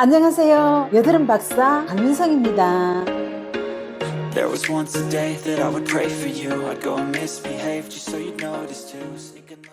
안녕하세요. 여드름 박사 강민성입니다. There was once a day that I would pray for you. I'd go and misbehave just so you'd notice too. Look.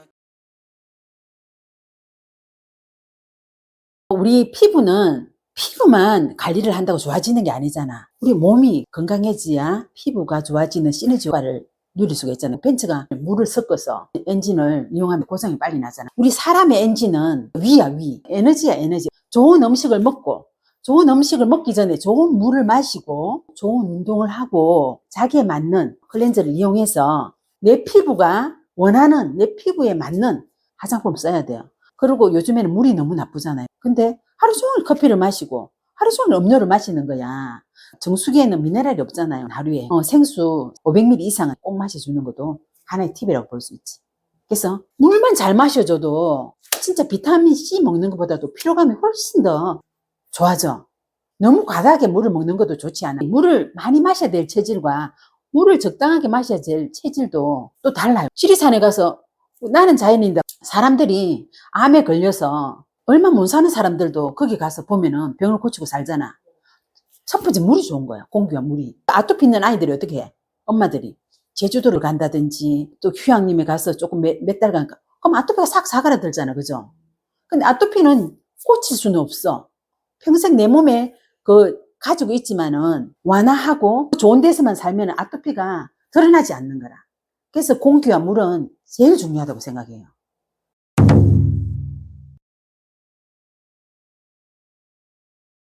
우리 피부는 피부만 관리를 한다고 좋아지는 게 아니잖아. 우리 몸이 건강해져야 피부가 좋아지는 시너지 효과를 누릴 수가 있잖아요. 벤츠가 물을 섞어서 엔진을 이용하면 고장이 빨리 나잖아. 우리 사람의 엔진은 위야, 위. 에너지야, 에너지. 좋은 음식을 먹고, 좋은 음식을 먹기 전에 좋은 물을 마시고, 좋은 운동을 하고, 자기에 맞는 클렌저를 이용해서 내 피부가 원하는 내 피부에 맞는 화장품 써야 돼요. 그리고 요즘에는 물이 너무 나쁘잖아요. 근데 하루 종일 커피를 마시고 하루 종일 음료를 마시는 거야. 정수기에는 미네랄이 없잖아요. 하루에 어, 생수 500ml 이상은 꼭 마셔주는 것도 하나의 팁이라고 볼 수 있지. 그래서 물만 잘 마셔줘도 진짜 비타민 C 먹는 것보다도 피로감이 훨씬 더 좋아져. 너무 과다하게 물을 먹는 것도 좋지 않아. 물을 많이 마셔야 될 체질과 물을 적당하게 마셔야 될 체질도 또 달라요. 지리산에 가서 나는 자연인데 사람들이 암에 걸려서 얼마 못 사는 사람들도 거기 가서 보면은 병을 고치고 살잖아. 첫 번째 물이 좋은 거야. 공기와 물이. 아토피 있는 아이들이 어떻게 해? 엄마들이 제주도를 간다든지 또 휴양림에 가서 조금 몇, 몇 달간 가- 그럼 아토피가 싹 사그라들잖아. 그죠? 근데 아토피는 고칠 수는 없어. 평생 내 몸에 그 가지고 있지만은 완화하고 좋은 데서만 살면 아토피가 드러나지 않는 거라. 그래서 공기와 물은 제일 중요하다고 생각해요.